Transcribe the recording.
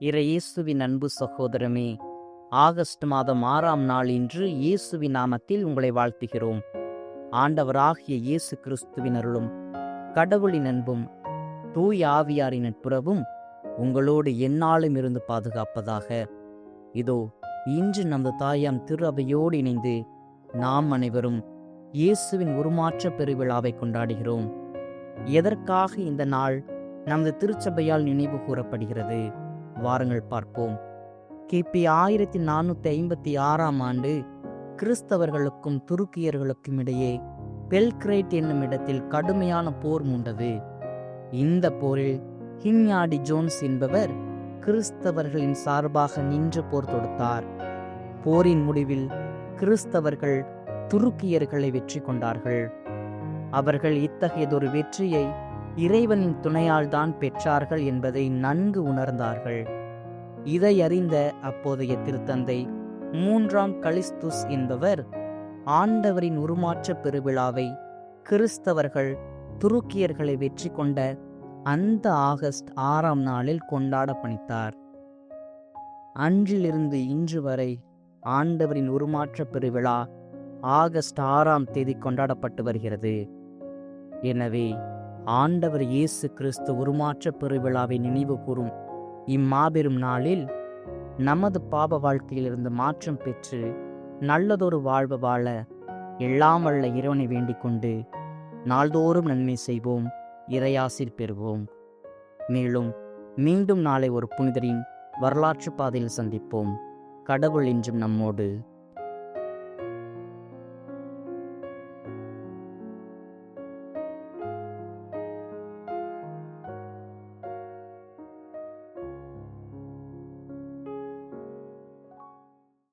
இறையேசுவின் அன்பு சகோதரமே ஆகஸ்ட் மாதம் ஆறாம் நாள் இன்று இயேசுவின் நாமத்தில் உங்களை வாழ்த்துகிறோம். ஆண்டவராகிய இயேசு கிறிஸ்துவின் அருளும் கடவுளின் அன்பும் தூய் ஆவியாரின் நட்புறவும் உங்களோடு எந்நாளும் இருந்து பாதுகாப்பதாக. இதோ இன்று நமது தாயாம் திரு அவையோடு இணைந்து நாம் அனைவரும் இயேசுவின் உருமாற்ற பெருவிழாவை கொண்டாடுகிறோம். எதற்காக இந்த நாள் நமது திருச்சபையால் நினைவு கூறப்படுகிறது? வாருங்கள் பார்ப்போம். கிபி ஆயிரத்தி நானூற்றி ஐம்பத்தி ஆறாம் ஆண்டு கிறிஸ்தவர்களுக்கும் துருக்கியர்களுக்கும் இடையே பெல்கிரேட் என்னும் இடத்தில் கடுமையான போர் மூண்டது. இந்த போரில் ஹின்யாடி ஜோன்ஸ் என்பவர் கிறிஸ்தவர்களின் சார்பாக நின்று போர் தொடுத்தார். போரின் முடிவில் கிறிஸ்தவர்கள் துருக்கியர்களை வெற்றி கொண்டார்கள். அவர்கள் இத்தகையதொரு வெற்றியை இறைவனின் துணையால் தான் பெற்றார்கள் என்பதை நன்கு உணர்ந்தார்கள். இதை அறிந்த அப்போதைய திருத்தந்தை மூன்றாம் கலிஸ்துஸ் என்பவர் ஆண்டவரின் உருமாற்ற பெருவிழாவை கிறிஸ்தவர்கள் துருக்கியர்களை வெற்றி கொண்ட அந்த ஆகஸ்ட் ஆறாம் நாளில் கொண்டாட பணித்தார். அன்றிலிருந்து இன்று வரை ஆண்டவரின் உருமாற்ற பெருவிழா ஆகஸ்ட் ஆறாம் தேதி கொண்டாடப்பட்டு வருகிறது. எனவே ஆண்டவர் இயேசு கிறிஸ்து உருமாற்ற பெருவிழாவை நினைவு கூறும். இம்மாபெரும் நாளில் நமது பாப வாழ்க்கையிலிருந்து மாற்றம் பெற்று நல்லதொரு வாழ்வு வாழ எல்லாம் வல்ல இறைவனை வேண்டிக் கொண்டு நாள்தோறும் நன்மை செய்வோம் இறையாசிர் பெறுவோம். மேலும் மீண்டும் நாளை ஒரு புனிதரின் வரலாற்று பாதையில் சந்திப்போம். கடவுள் என்றும் நம்மோடு